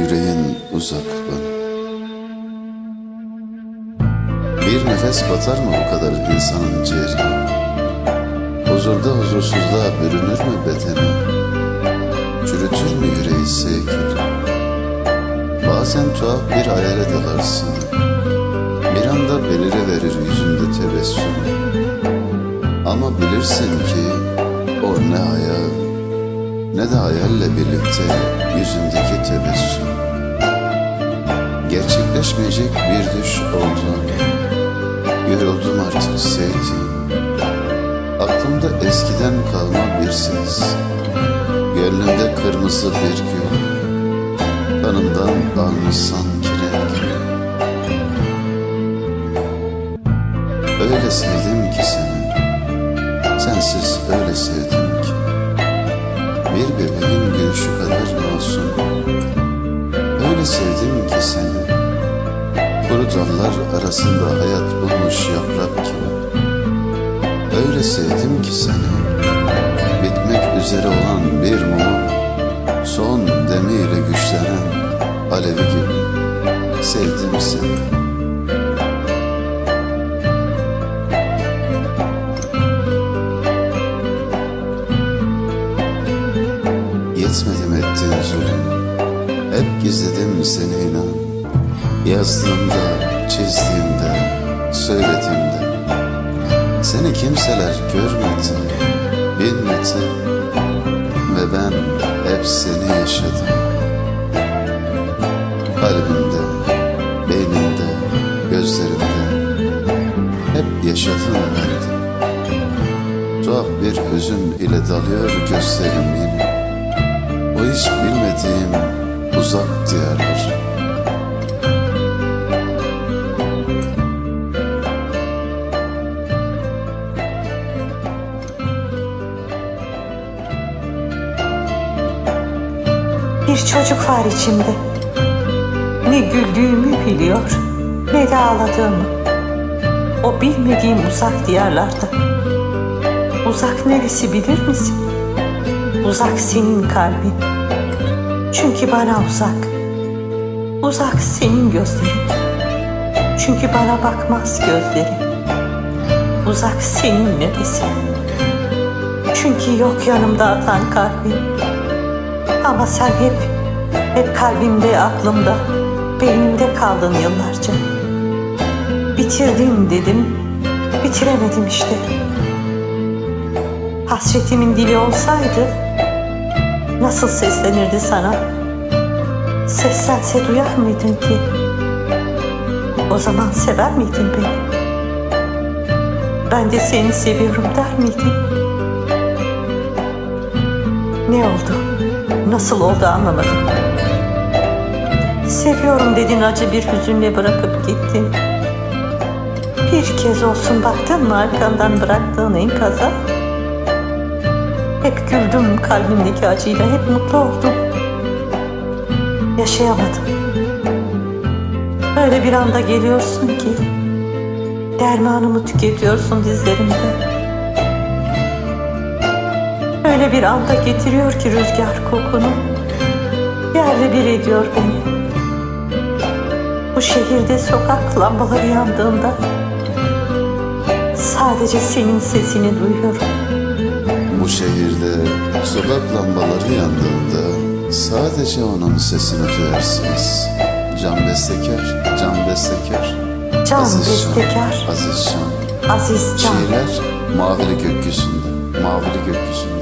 yüreğin uzak bana. Bir nefes batar mı bu kadar insanın ciğerine? Huzurda huzursuzluğa bürünür mü bedeni Çürütür mü yüreği sevgili Bazen tuhaf bir hayale dalarsın. Bir anda beliriverir yüzünde tebessüm Ama bilirsin ki o ne hayal ne de hayalle birlikte yüzündeki tebessüm. Gerçekleşmeyecek bir düş oldu. Yoruldum artık sevdiğim. Aklımda eskiden kalma bir ses. Gönlümde kırmızı bir gül. Kanımdan almış sanki renk. Öyle sevdim ki seni. Sensiz öyle sevdim. Bir bebeğin gülüşü kadar masum. Öyle sevdim ki seni. Kuru dallar arasında hayat bulmuş yaprak gibi. Öyle sevdim ki seni. Bitmek üzere olan bir mumun Son demiyle güçlenen alevi gibi. Sevdim seni seni inan. Yazdığımda, çizdiğimde, söylediğimde. Seni kimseler görmedi, bilmedi. Ve ben hep seni yaşadım. Kalbimde, beynimde, gözlerimde Hep yaşadım de Tuhaf bir hüzün ile dalıyor gözlerim yine. O hiç bilmediğim uzak diyarlar Bir çocuk var içimde. Ne güldüğümü biliyor, ne de ağladığımı. O bilmediğim uzak diyarlarda. Uzak neresi bilir misin? Uzak senin kalbin. Çünkü bana uzak. Uzak senin gözlerin. Çünkü bana bakmaz gözlerin. Uzak senin nefesin. Çünkü yok yanımda atan kalbin. Ama sen hep, hep kalbimde, aklımda, beynimde kaldın yıllarca. Bitirdim dedim, bitiremedim işte. Hasretimin dili olsaydı, nasıl seslenirdi sana? Seslense duyar mıydın ki? O zaman sever miydin beni? Ben de seni seviyorum der miydin? Ne oldu? Nasıl oldu anlamadım. Seviyorum dedin acı bir hüzünle bırakıp gittin. Bir kez olsun baktın mı arkandan bıraktığın enkaza? Hep güldüm kalbimdeki acıyla, hep mutlu oldum. Yaşayamadım. Öyle bir anda geliyorsun ki, dermanımı tüketiyorsun dizlerimde. Öyle bir anda getiriyor ki rüzgar kokunu, yerle bir ediyor beni. Bu şehirde sokak lambaları yandığında, sadece senin sesini duyuyorum şehirde sokak lambaları yandığında sadece onun sesini duyarsınız. Can Bestekar, Can Bestekar, Can Aziz Bestekar, Şan, Aziz Şan, Aziz Can. Şiirler mavili gökyüzünde, mavili gökyüzünde.